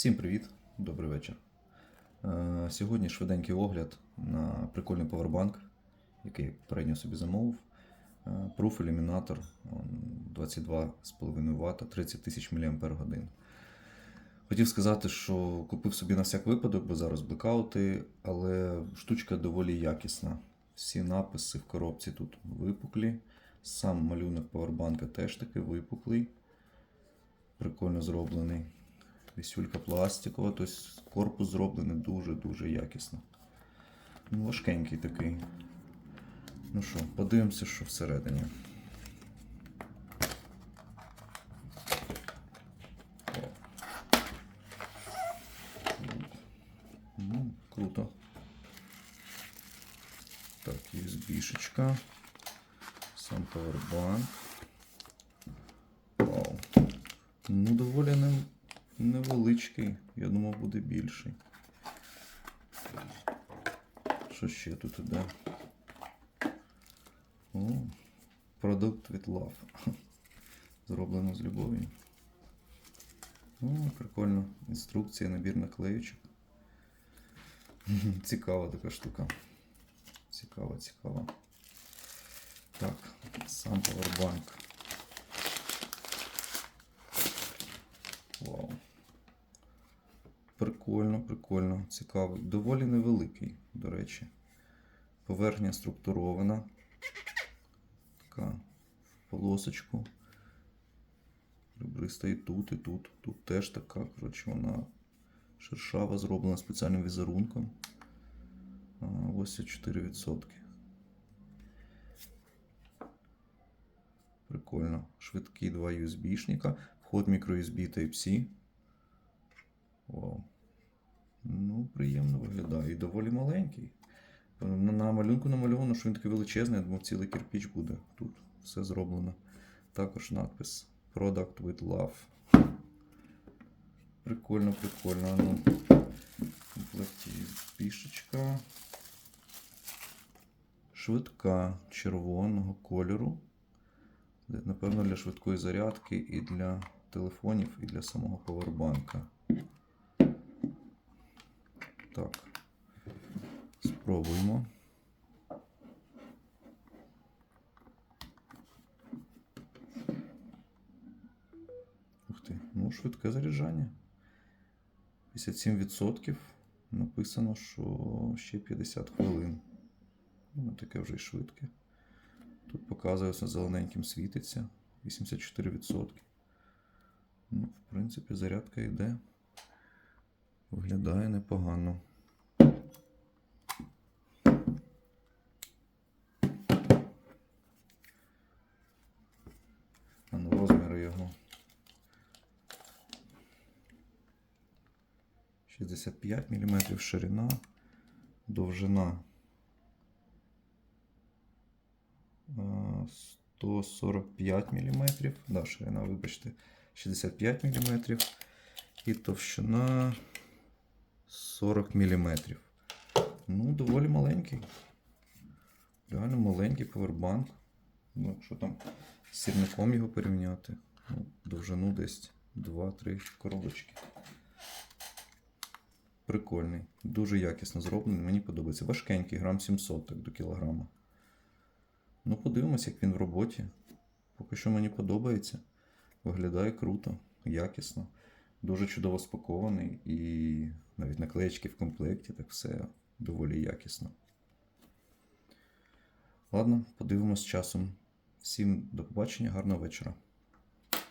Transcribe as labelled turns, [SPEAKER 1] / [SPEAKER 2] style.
[SPEAKER 1] Всім привіт, добрий вечір. Е, Сьогодні швиденький огляд на прикольний повербанк, який я попередньо собі замовив. Е, Proof ілюмінатор 22,5 Вт, 30 тисяч мАч. Хотів сказати, що купив собі на всяк випадок, бо зараз блекаути, але штучка доволі якісна. Всі написи в коробці тут випуклі. Сам малюнок повербанка теж таки випуклий. Прикольно зроблений. Вісюлька пластикова, тобто корпус зроблений дуже-дуже якісно. Ну, важкенький такий. Ну що, подивимося, що всередині. Ну, круто. Так, USB-шечка. Сам повербанк. Вау. Ну, доволі не, невеличкий. Я думав, буде більший. Що ще тут іде? О, продукт від Love. Зроблено з любов'ю. О, прикольно. Інструкція, набір наклеючок. Цікава така штука. Цікава, цікава. Так, сам повербанк. Вау. Прикольно, прикольно, цікавий. Доволі невеликий, до речі. Поверхня структурована. Така в полосочку. Ребриста і тут, і тут. Тут теж така, коротше, вона шершава, зроблена спеціальним візерунком. Ось 4%. Прикольно. Швидкі два USB-шника. Вход microUSB Type-C. Вау. Ну, приємно виглядає. І доволі маленький. На, на малюнку намальовано, що він такий величезний, я думав, цілий кирпіч буде. Тут все зроблено. Також надпис Product with Love. Прикольно, прикольно. Ну, комплекті пішечка. Швидка червоного кольору. Напевно, для швидкої зарядки і для телефонів, і для самого повербанка. Так. Спробуємо. Ух ти, ну швидке заряджання. 57%. Написано, що ще 50 хвилин. Ну, таке вже й швидке. Тут показується зелененьким світиться 84%. Ну, в принципі, зарядка йде. Виглядає непогано. Його. 65 мм ширина, довжина 145 мм. Да, ширина, вибачте, 65 мм. І товщина 40 мм. Ну, доволі маленький. Реально маленький повербанк. Ну, якщо там з сірником його порівняти, довжину десь 2-3 коробочки. Прикольний, дуже якісно зроблений, мені подобається. Важкенький, грам 700 так, до кілограма. Ну, подивимось, як він в роботі. Поки що мені подобається. Виглядає круто, якісно. Дуже чудово спакований і навіть наклеєчки в комплекті, так все доволі якісно. Ладно, подивимось часом. Всім до побачення, гарного вечора.